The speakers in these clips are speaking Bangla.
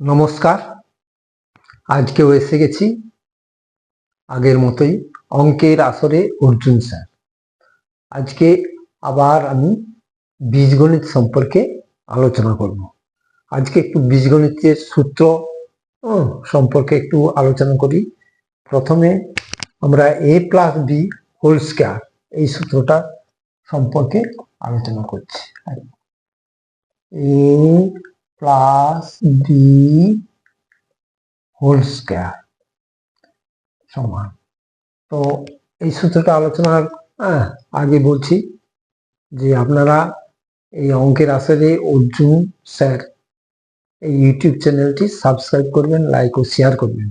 নমস্কার। আজকেও এসে গেছি আগের মতোই অঙ্কের আসরে অর্জুন স্যার। আজকে আবার আমি বীজগণিত সম্পর্কে আলোচনা করব। আজকে একটু বীজগণিতের সূত্র সম্পর্কে একটু আলোচনা করি। প্রথমে আমরা A plus B whole square এই সূত্রটা সম্পর্কে আলোচনা করছি। A plus B whole square সমান। তো এই সূত্রটা আলোচনার আহ, আগে বলছি যে আপনারা এই অঙ্কের আসরে অর্জুন স্যার এই ইউটিউব চ্যানেলটি সাবস্ক্রাইব করবেন লাইক ও শেয়ার করবেন।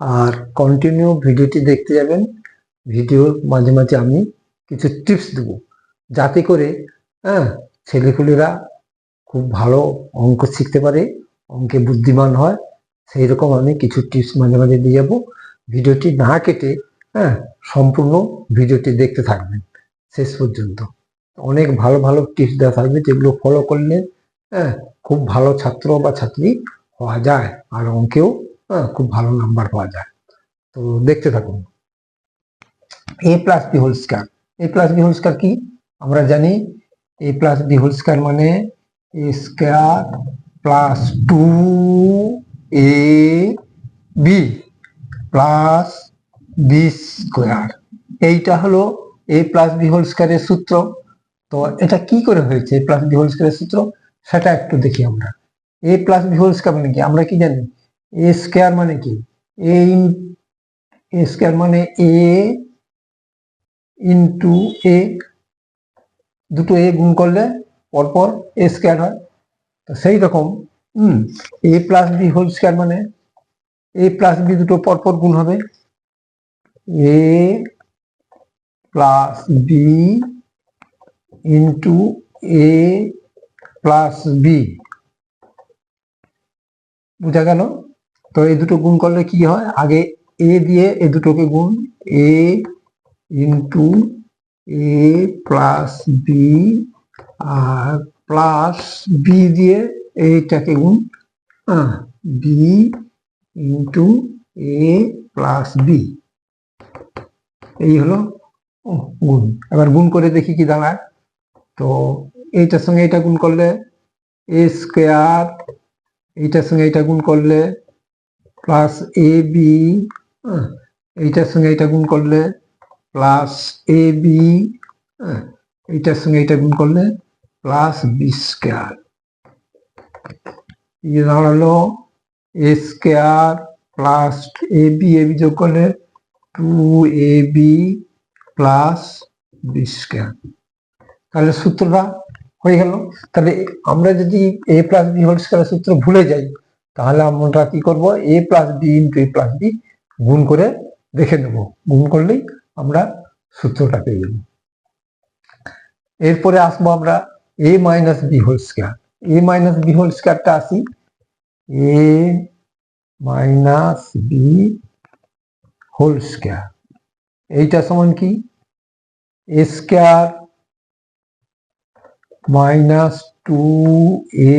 আর কন্টিনিউ ভিডিওটি দেখতে যাবেন। ভিডিওর মাঝে মাঝে আমি কিছু টিপস দেবো। যাতে করে হ্যাঁ ছেলেপুলেরা খুব ভালো অঙ্ক শিখতে পারে, অঙ্কে বুদ্ধিমান হয়, সেই রকম আমি কিছু টিপস মাঝে মাঝে দিয়ে যাব। ভিডিওটি না কেটে হ্যাঁ সম্পূর্ণ ভিডিওটি দেখতে থাকবেন শেষ পর্যন্ত। অনেক ভালো ভালো টিপস দেওয়া থাকবে যেগুলো ফলো করলে হ্যাঁ খুব ভালো ছাত্র বা ছাত্রী হওয়া যায় আর অঙ্কেও হ্যাঁ খুব ভালো নাম্বার পাওয়া যায়। তো দেখতে থাকুন। A plus B whole A plus B whole কি? আমরা জানি এ প্লাস বি হোল মানে square plus two A B plus B square. এইটা হলো এ প্লাস বি হোল স্কোয়ারের সূত্র। তো এটা কি করে হয়েছে, এ প্লাস বি হোল স্কোয়ারের সূত্র? সেটা একটু দেখি আমরা। A plus B whole square মানে কি? আমরা কি জানি? এ স্কোয়ার মানে কি? এ এ স্কোয়ার মানে এ ইন্টু এ দুটো এ গুণ করলে পরপর এ স্কোয়ার হয়। তো সেই রকম, হুম A plus B whole square মানে এ প্লাস বি দুটো পরপর গুণ হবে। A plus B into A plus B বুঝা গেল? তো এই দুটো গুণ করলে কি হয়? আগে এ দিয়ে এ দুটোকে গুণ A into A plus B R plus B দিয়ে এইটাকে গুণ B into A plus B এই হলো গুণ। এবার গুণ করে দেখি কি দাঁড়ায়। তো এইটার সঙ্গে এটা গুণ করলে এ স্কোয়ার এইটার সঙ্গে এটা গুণ করলে প্লাস এ বি এইটার সঙ্গে এটা গুণ করলে প্লাস এ বি এইটার সঙ্গে এটা গুণ করলে প্লাস বি স্কোয়ার ইয়ে দাঁড়াল A square plus A B A B যোগ করলে two A B plus B square তাহলে সূত্রটা হয়ে গেল। তাহলে আমরা যদি এ প্লাস বি হোল স্কোয়ারের সূত্র ভুলে যাই, তাহলে আমরা কি করব? A plus B into A plus B গুণ করে দেখে নেব। গুণ করলেই আমরা সূত্রটা পেয়ে যাব। এরপরে আসব আমরা A minus B whole square A minus B whole স্কোয়ারটা আসি। A minus B whole square এইটা সমান কি? A square minus two A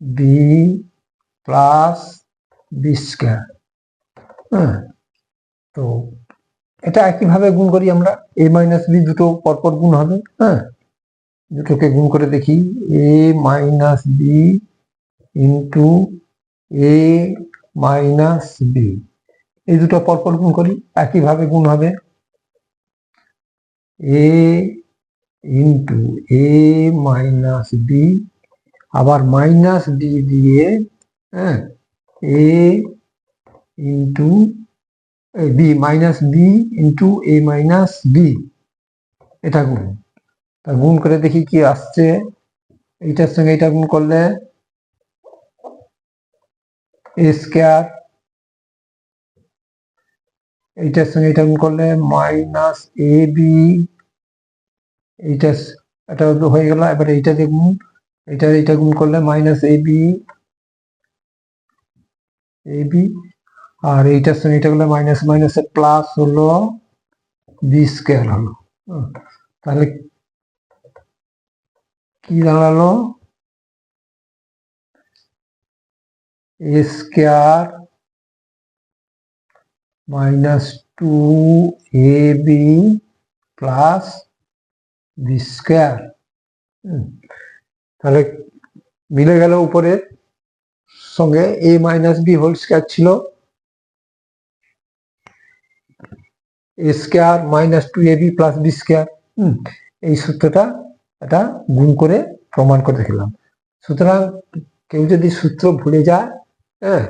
B plus B square হ্যাঁ তো এটা একইভাবে গুণ করি আমরা। এ মাইনাস বি দুটো পরপর গুণ হবে। হ্যাঁ দুটোকে গুণ করে দেখি A minus B into A minus B এই দুটো পরপর গুণ করি, একইভাবে গুণ হবে। A into A minus B আবার মাইনাস বি দিয়ে হ্যাঁ A into B minus B into A minus B এটা গুণ। তা গুণ করে দেখি কি আসছে। এইটার সঙ্গে এটা গুণ করলে এ স্কোয়ার এইটার সঙ্গে এটা গুণ করলে মাইনাস এ বি এইটা এটা হয়ে গেল, এবার এইটা দিয়ে গুণ এটা এটা গুণ করলে minus A B A B আর এইটার সঙ্গে এটা করলে মাইনাস মাইনাস প্লাস হলো বি স্কোয়ার হলো। তাহলে কি দাঁড়াল square minus two A B plus B square. তাহলে মিলে গেল উপরের সঙ্গে A minus B whole square ছিল। A square minus two A B plus B square. এই সূত্রটা এটা গুণ করে প্রমাণ করে দেখলাম। সুতরাং কেউ যদি সূত্র ভুলে যায় হ্যাঁ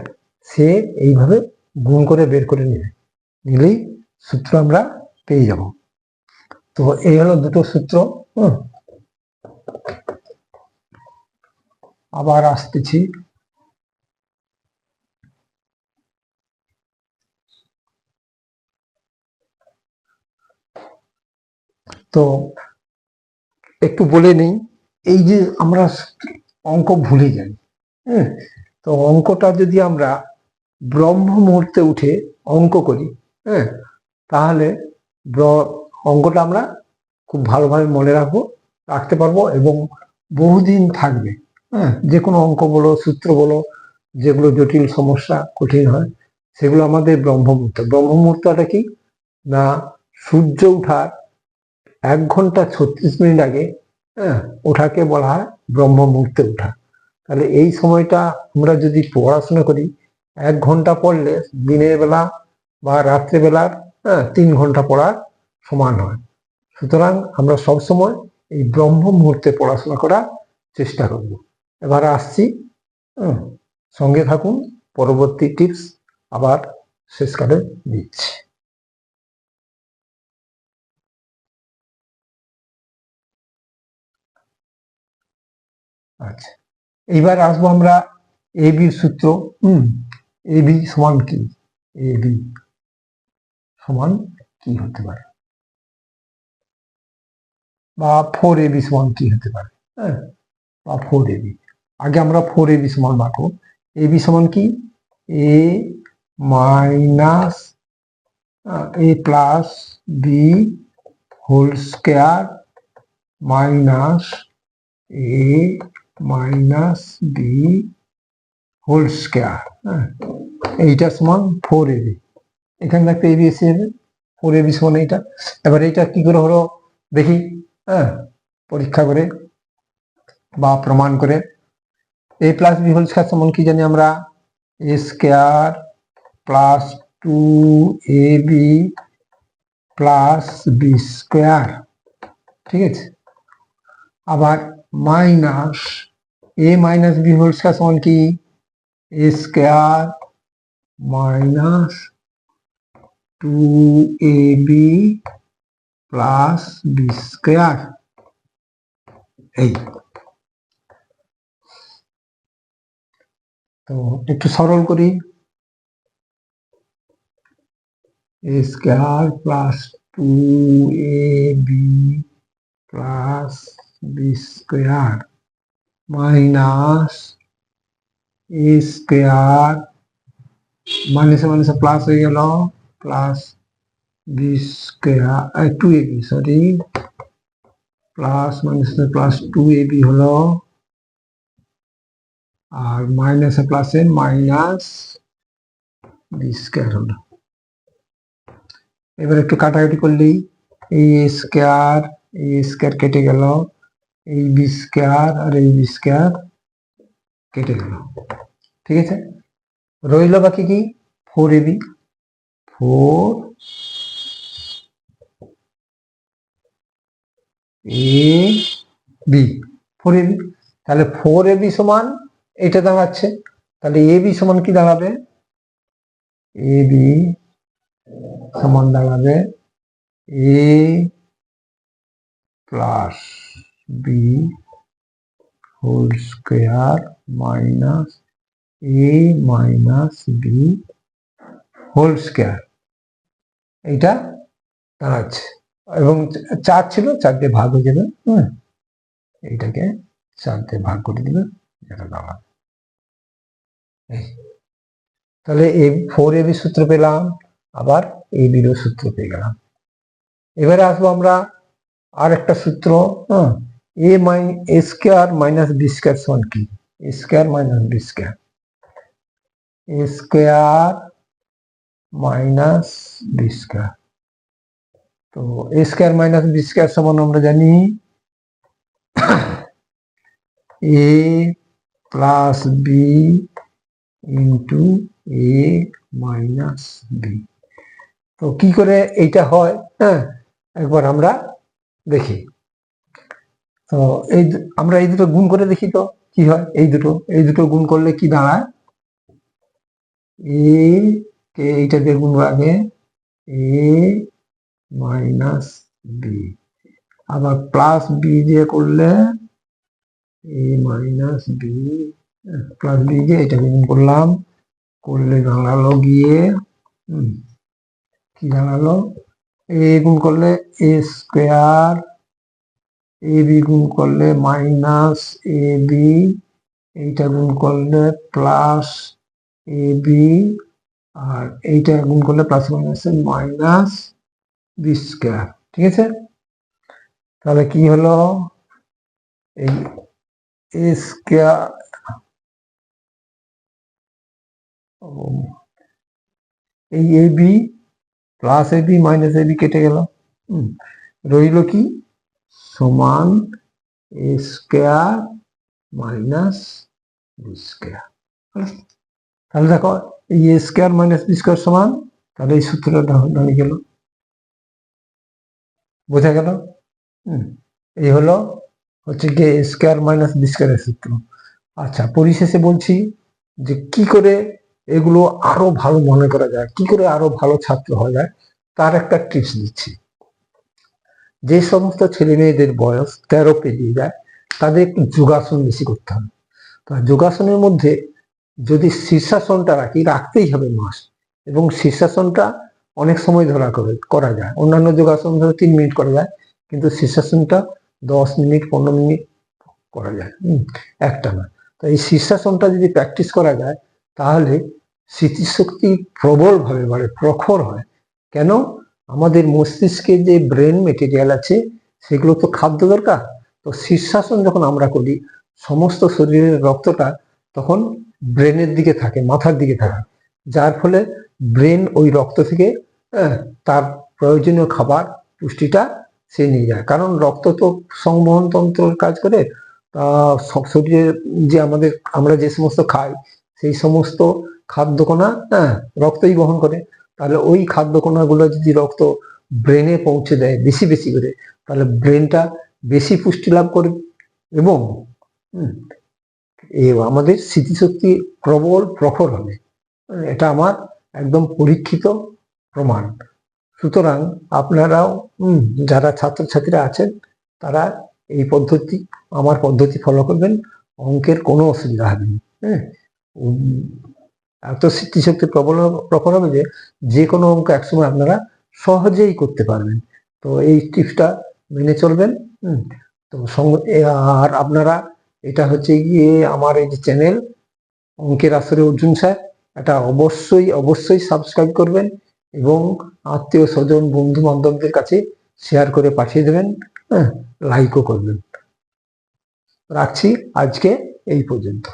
সে এইভাবে গুণ করে বের করে নেবে। নিলেই সূত্র আমরা পেয়ে যাব। তো এই হলো দুটো সূত্র, হুম। আবার আসতেছি। তো একটু বলে নেই, এই যে আমরা অঙ্ক ভুলে যাই হ্যাঁ? তো অঙ্কটা যদি আমরা ব্রহ্ম মুহূর্তে উঠে অঙ্ক করি হ্যাঁ? তাহলে অঙ্কটা আমরা খুব ভালোভাবে মনে রাখব, রাখতে পারব এবং বহুদিন থাকবে হ্যাঁ? যে কোনো অঙ্ক বলো, সূত্র বলো, যেগুলো জটিল, সমস্যা, কঠিন হয়, সেগুলো আমাদের ব্রহ্ম মুহূর্ত ব্রহ্ম মুহূর্তটা কি? না, সূর্য ওঠার এক ঘণ্টা ছত্রিশ মিনিট আগে হ্যাঁ ওঠাকে বলা হয় ব্রহ্ম মুহূর্তে ওঠা। তাহলে এই সময়টা আমরা যদি পড়াশোনা করি, এক ঘণ্টা পড়লে দিনের বেলা বা রাত্রেবেলার হ্যাঁ তিন ঘণ্টা পড়ার সমান হয়। সুতরাং আমরা সব সময় এই ব্রহ্ম মুহূর্তে পড়াশোনা করার চেষ্টা করব। এবার আসছি সঙ্গে থাকুন, পরবর্তী টিপস আবার শেষকালে দিচ্ছি। আচ্ছা। এইবার আসব আমরা এ বির সূত্র, হুম, এ, বি সমান কি? এ, বি সমান কি হতে পারে? বা ফোর এ, বি সমান কি হতে পারে? হ্যাঁ বা ফোর এ, বি। আগে আমরা ফোর এ, বি সমান রাখব। এ, বি সমান কি? A minus A plus B whole square minus A minus B whole square হ্যাঁ? এইটা সমান ফোর এ বি এখানে একটা এ বি এসে যাবে ফোর এ বি সমান এইটা। এবার এইটা কি করে হলো? দেখি হ্যাঁ? পরীক্ষা করে বা প্রমাণ করে। A plus B whole square সমান কি জানি আমরা? A square plus two A B plus B square ঠিক আছে? আবার minus A minus B whole square সমান কি A square minus two A B plus B square এই। তো একটু সরল করি। A square plus two A B plus B square minus A square মাইনাসে মাইনাসে প্লাস হয়ে গেল plus B square two A B sorry plus মাইনাসে প্লাস টু এ বি হলো আর মাইনাসে প্লাসে মাইনাস বি স্কোয়ার হলো এবার একটু কাটাকাটি করলেই এই স্কোয়ার এই স্কোয়ার কেটে গেল এই বি স্কোয়ার আর এই বি স্কোয়ার কেটে গেল। ঠিক আছে? রইল বাকি কি? Four AB four A B four AB তাহলে ফোর এবি সমান এটা দাঁড়াচ্ছে। তাহলে এ বি সমান কি দাঁড়াবে? এ বি সমান দাঁড়াবে A plus B whole square minus A minus B whole square এইটা দাঁড়াচ্ছে। এবং চার ছিল চারটে ভাগ হয়ে যাবে হ্যাঁ? এইটাকে চারটে ভাগ করে দিবে এটা দাঁড়াবে। এই। তাহলে এ ফোর এবি সূত্র পেলাম, আবার এ বিরও সূত্র পেয়ে গেলাম। এবারে আসব আমরা আর একটা সূত্র হ্যাঁ? A my A square minus B square সমান কি A square minus B square A square minus B square তো A square minus B square সমান আমরা জানি A plus B into A minus B তো কি করে এইটা হয়? হ্যাঁ একবার আমরা দেখি। তো এই আমরা এই দুটো গুণ করে দেখি তো, কি হয়? এই দুটো এই দুটো গুণ করলে কি দাঁড়ায়? এ, কে, এইটা দিয়ে গুণ আগে। A minus B. আবার প্লাস বি দিয়ে করলে A minus B. Plus B দিয়ে এটা গুণ করলাম। করলে দাঁড়াল গিয়ে কি দাঁড়াল? এ গুণ করলে এ স্কোয়ার এ বি গুণ করলে মাইনাস এ বি, এইটা গুণ করলে প্লাস এ বি, আর এইটা গুণ করলে plus minus minus B square, ঠিক আছে? তাহলে কি হলো? এই এ স্কোয়ার এই A B plus A B minus A B কেটে গেল রইল কি? সমান A square minus B square তাহলে দেখো, এই A square minus B square সমান, তাহলে এই সূত্রটা দাঁড়িয়ে গেল। বোঝা গেল? এই হলো হচ্ছে গিয়ে এ স্কোয়ার মাইনাস বি স্কোয়ারের সূত্র। আচ্ছা পরিশেষে বলছি যে কি করে এগুলো আরও ভালো মনে করা যায়, কি করে আরও ভালো ছাত্র হওয়া যায়, তার একটা টিপস দিচ্ছি। যে সমস্ত ছেলে মেয়েদের বয়স তেরো পেরিয়ে যায় তাদের যোগাসন বেশি করতে হবে। তো যোগাসনের মধ্যে যদি শীর্ষাসনটা রাখি রাখতেই হবে মাস। এবং শীর্ষাসনটা অনেক সময় ধরা করে করা যায়। অন্যান্য যোগাসন ধরে তিন মিনিট করা যায় কিন্তু শীর্ষাসনটা দশ মিনিট পনেরো মিনিট করা যায়। হুম, একটা না। তো এই শীর্ষাসনটা যদি প্র্যাকটিস করা যায় তাহলে স্মৃতিশক্তি প্রবলভাবে বাড়ে প্রখর হয়। কেন? আমাদের মস্তিষ্কে যে ব্রেন মেটেরিয়াল আছে, সেগুলো তো খাদ্য দরকার। তো শীর্ষাসন যখন আমরা করি, সমস্ত শরীরের রক্তটা তখন ব্রেনের দিকে থাকে, মাথার দিকে থাকে। যার ফলে ব্রেন ওই রক্ত থেকে তার প্রয়োজনীয় খাবার, পুষ্টিটা সে নিয়ে যায়। কারণ রক্ত তো সংবহন তন্ত্রের কাজ করে। সব শরীরে যে আমাদের, আমরা যে সমস্ত খাই, সেই সমস্ত খাদ্যকণা হ্যাঁ রক্তই বহন করে। তাহলে ওই খাদ্য খাদ্যকণাগুলো যদি রক্ত ব্রেনে পৌঁছে দেয় বেশি বেশি করে, তাহলে ব্রেনটা বেশি পুষ্টি লাভ করে এবং আমাদের স্মৃতিশক্তি প্রবল প্রখর হবে। এটা আমার একদম পরীক্ষিত প্রমাণ। সুতরাং আপনারাও যারা ছাত্রছাত্রীরা আছেন, তারা এই পদ্ধতি, আমার পদ্ধতি ফলো করবেন, অঙ্কের কোনো অসুবিধা হবে না হ্যাঁ এত স্মৃতিশক্তি প্রবল প্রখর হবে যে যে কোনো অঙ্ক একসময় আপনারা সহজেই করতে পারবেন। তো এই টিপসটা মেনে চলবেন তো আর আপনারা, এটা হচ্ছে গিয়ে আমার এই যে চ্যানেল, অঙ্কের আসরে অর্জুন স্যার, এটা অবশ্যই অবশ্যই সাবস্ক্রাইব করবেন এবং আত্মীয় স্বজন বন্ধু বান্ধবদের কাছে শেয়ার করে পাঠিয়ে দেবেন হ্যাঁ লাইকও করবেন। রাখছি আজকে এই পর্যন্ত।